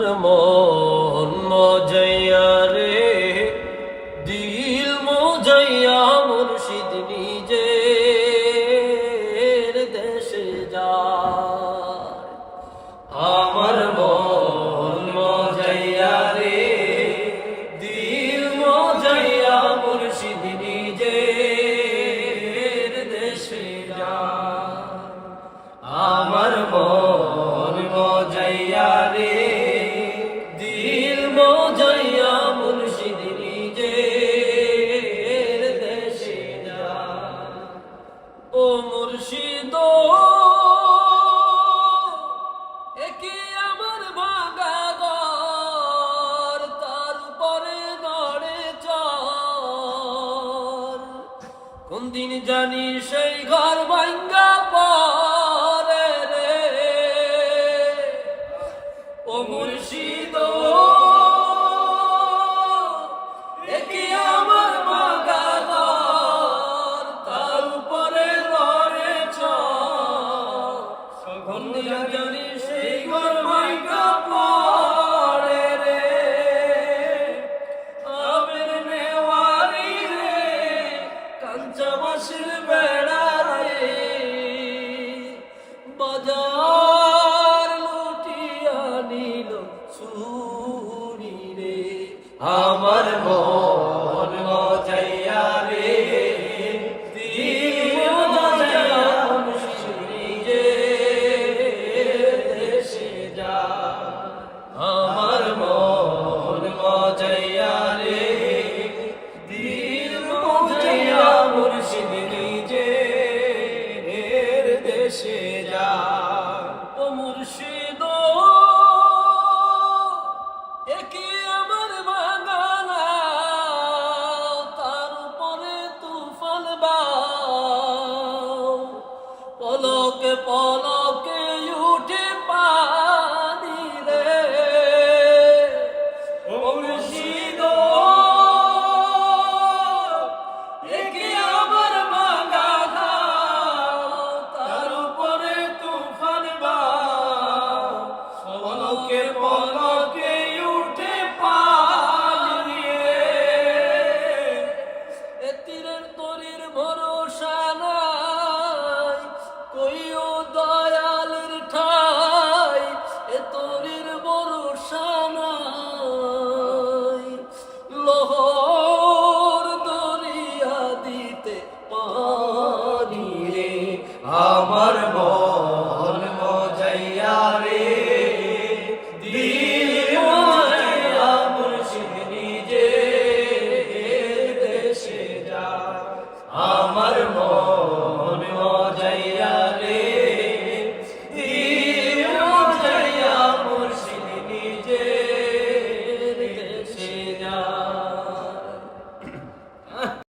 নমো মুর্শিদ। একে আমার ভাঙা ঘর তারপরে নড়ে চর। কোন দিন জানি সেই ঘর ভাঙ্গা পা çamaşır be amor.